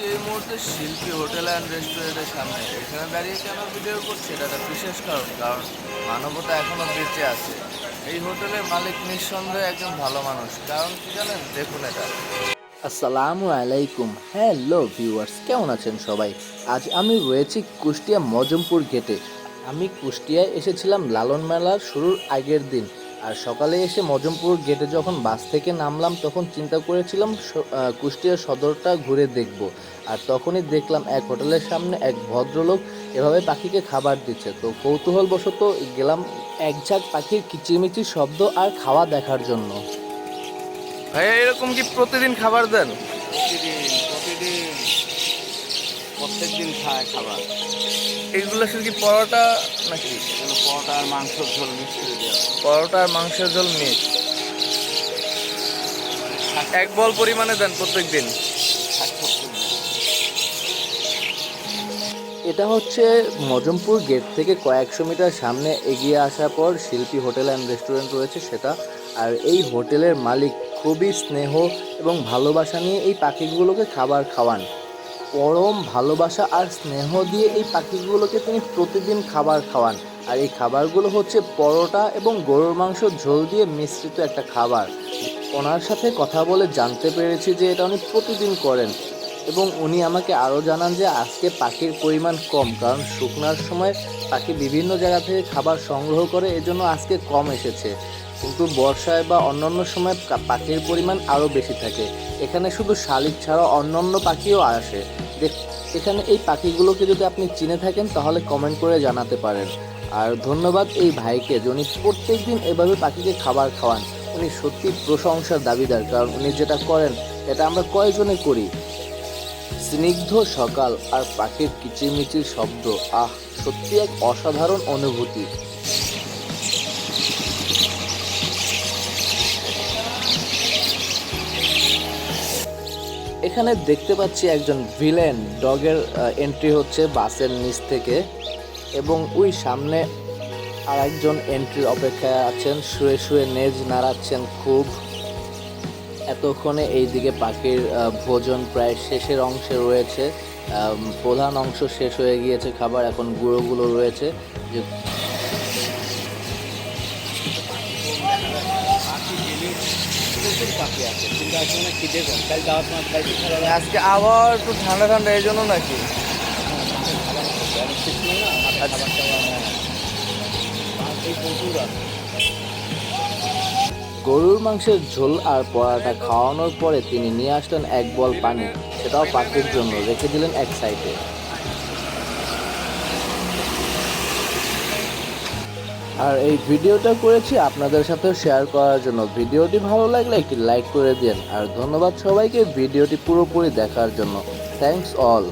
আছি এই মুহূর্তে শিল্পী হোটেল অ্যান্ড রেস্টুরেন্টের সামনে। এখানে দাঁড়িয়ে কেন ভিডিও করছি? এটা একটা বিশেষ কারণ কারণ মানবতা এখনও বেঁচে আছে। এই হোটেলের মালিক নিঃসন্দেহে একজন ভালো মানুষ। কারণ কি জানেন? দেখুন এটা। আসসালামু আলাইকুম। হ্যালো ভিউয়ার্স, কেমন আছেন সবাই? আজ আমি রয়েছি কুষ্টিয়া মজমপুর গেটে। আমি কুষ্টিয়ায় এসেছিলাম লালন মেলার শুরুর আগের দিন। আর সকালে এসে মজমপুর গেটে যখন বাস থেকে নামলাম তখন চিন্তা করেছিলাম কুষ্টিয়া সদরটা ঘুরে দেখব। আর তখনই দেখলাম এক হোটেলের সামনে এক ভদ্রলোক এভাবে পাখিকে খাবার দিচ্ছে। তো কৌতূহলবশত গেলাম এক ঝাঁক পাখির কিচিরমিচির শব্দ আর খাওয়া দেখার জন্য। ভাইয়া এরকম কি প্রতিদিন খাবার দেন? প্রতিদিন। প্রত্যেক দিন খায় খাবার। এইগুলো আসলে কি পরোটা নাকি? এগুলো পরোটা আর মাংসর ঝোল মিক্স করে দেওয়া। পরোটা আর মাংসের ঝোল মিক্স। এক বল পরিমাণে দেন প্রত্যেক দিন। এটা হচ্ছে মজমপুর গেট থেকে কয়েকশো মিটার সামনে এগিয়ে আসার পর শিল্পী হোটেল অ্যান্ড রেস্টুরেন্ট রয়েছে সেটা। আর এই হোটেলের মালিক খুবই স্নেহ এবং ভালোবাসা নিয়ে এই পাখিগুলোকে খাবার খাওয়ান। পরম ভালোবাসা আর স্নেহ দিয়ে এই পাখিগুলোকে তিনি প্রতিদিন খাবার খাওয়ান। আর এই খাবারগুলো হচ্ছে পরোটা এবং গরুর মাংস ঝোল দিয়ে মিশ্রিত একটা খাবার। ওনার সাথে কথা বলে জানতে পেরেছি যে এটা উনি প্রতিদিন করেন এবং উনি আমাকে আরও জানান যে আজকে পাখির পরিমাণ কম, কারণ শুকনার সময় পাখি বিভিন্ন জায়গা থেকে খাবার সংগ্রহ করে, এজন্য আজকে কম এসেছে। কিন্তু বর্ষায় বা অন্যান্য সময় পাখির পরিমাণ আরও বেশি থাকে। এখানে শুধু শালিক ছাড়া অন্যান্য পাখিও আসে। এখানে এই পাখিগুলোকে যদি আপনি চিনে থাকেন, তাহলে কমেন্ট করে জানাতে পারেন। আর ধন্যবাদ এই ভাইকে, যে উনি প্রত্যেকদিন এভাবে পাখিকে খাবার খাওয়ান। উনি সত্যি প্রশংসার দাবিদার, কারণ উনি যেটা করেন, এটা আমরা কয়জনে করি? স্নিগ্ধ সকাল আর পাখির কিচিরমিচির শব্দ, আহ, সত্যি এক অসাধারণ অনুভূতি। এখানে দেখতে পাচ্ছি একজন ভিলেন। ডগের এন্ট্রি হচ্ছে বাসের নিচ থেকে এবং ওই সামনে আর একজন এন্ট্রির অপেক্ষায় আছেন। শুয়ে শুয়ে নেজ নাড়াচ্ছেন খুব। এতক্ষণে এইদিকে পাখির আহ, ভোজন প্রায় শেষের অংশে রয়েছে। প্রধান অংশ শেষ হয়ে গিয়েছে খাবার। এখন গুঁড়োগুলো রয়েছে। যে প্রচুর পাখি আছে কিন্তু আসলে না খিদে কম। কাল দাওয়াত মাছ খাইতে খাবার আজকে আবার একটু ঠান্ডা ঠান্ডা এই জন্য নাকি? গরুর মাংসের ঝোল আর পরাটা খাওয়ানোর পরে তিনি নিয়ে আসলেন এক বল পানি। সেটাও পাখির জন্য রেখে দিলেন এক সাইডে। আর এই ভিডিওটা করেছি আপনাদের সাথে শেয়ার করার জন্য। ভিডিওটি ভালো লাগলে একটি লাইক করে দিন। আর ধন্যবাদ সবাইকে ভিডিওটি পুরোপুরি দেখার জন্য। Thanks all